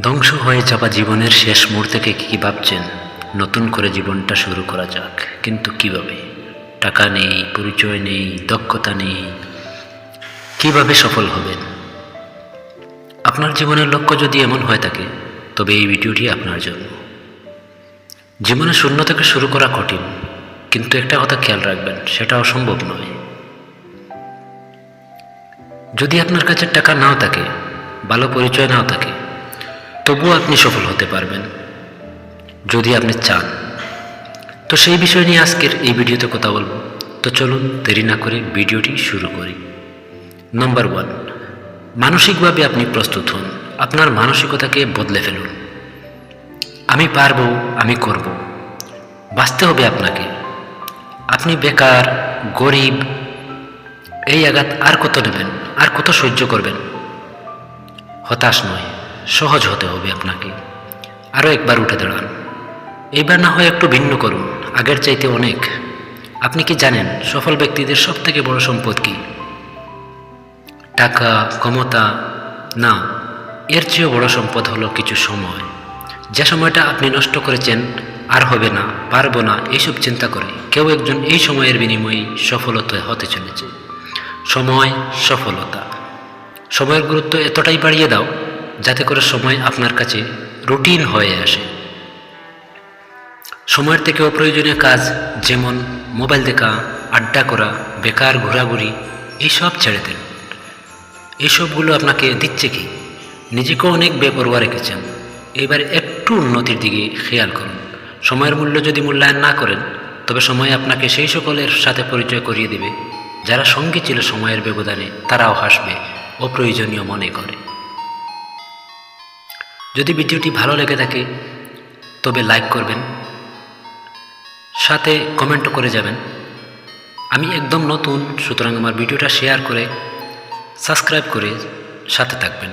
ধ্বংস হয়ে যাওয়া জীবনের শেষ মুহূর্তে কী কি ভাবছেন? নতুন করে জীবনটা শুরু করা যাক। কিন্তু কীভাবে? টাকা নেই, পরিচয় নেই, দক্ষতা নেই। কীভাবে সফল হবেন? আপনার জীবনের লক্ষ্য যদি এমন হয়ে থাকে, তবে এই ভিডিওটি আপনার জন্য। জীবনে শূন্য থেকে শুরু করা কঠিন, কিন্তু একটা কথা খেয়াল রাখবেন, সেটা অসম্ভব নয়। যদি আপনার কাছে টাকা নাও থাকে, ভালো পরিচয় নাও থাকে তবুও আপনি সফল হতে পারবেন। যদি আপনি চান। তো সেই বিষয় নিয়ে আজকের এই ভিডিওতে কথা বলব। তো চলুন দেরি না করে ভিডিওটি শুরু করি। নম্বর ওয়ান মানসিকভাবে আপনি প্রস্তুত হন। আপনার মানসিকতাকে বদলে ফেলুন। আমি পারব, আমি করব। বাঁচতে হবে আপনাকে। আপনি বেকার, গরিব, এই আঘাত আর কত নেবেন, আর কত সহ্য করবেন? হতাশ নয়। সহজ হতে হবে আপনাকে। আরও একবার উঠে দাঁড়ান। এইবার না হয় একটু ভিন্ন করুন, আগের চাইতে অনেক। আপনি কি জানেন সফল ব্যক্তিদের সব থেকে বড় সম্পদ কি? টাকা, ক্ষমতা? না, এর চেয়েও বড় সম্পদ হলো কিছু সময়। যে সময়টা আপনি নষ্ট করেছেন, আর হবে না, পারব না, এইসব চিন্তা করে কেউ একজন এই সময়ের বিনিময়ে সফলতা হতে চলেছে। সময়, সফলতা। সময়ের গুরুত্ব এতটাই বাড়িয়ে দাও যাতে করে সময় আপনার কাছে রুটিন হয়ে আসে। সময়ের থেকে অপ্রয়োজনীয় কাজ যেমন মোবাইল দেখা, আড্ডা করা, বেকার ঘোরাঘুরি এইসব ছেড়ে দেন। এইসবগুলো আপনাকে দিচ্ছে কি? নিজেকেও অনেক বেপরোয়া রেখেছেন। এবার একটু উন্নতির দিকে খেয়াল করুন। সময়ের মূল্য যদি মূল্যায়ন না করেন, তবে সময় আপনাকে সেই সকলের সাথে পরিচয় করিয়ে দেবে, যারা সঙ্গে ছিল সময়ের ব্যবধানে, তারাও হাসবে, অপ্রয়োজনীয় মনে করে। যদি ভিডিওটি ভালো লেগে থাকে, তবে লাইক করবেন, সাথে কমেন্টও করে যাবেন। আমি একদম নতুন, সুতরাং আমার ভিডিওটা শেয়ার করে, সাবস্ক্রাইব করে সাথে থাকবেন।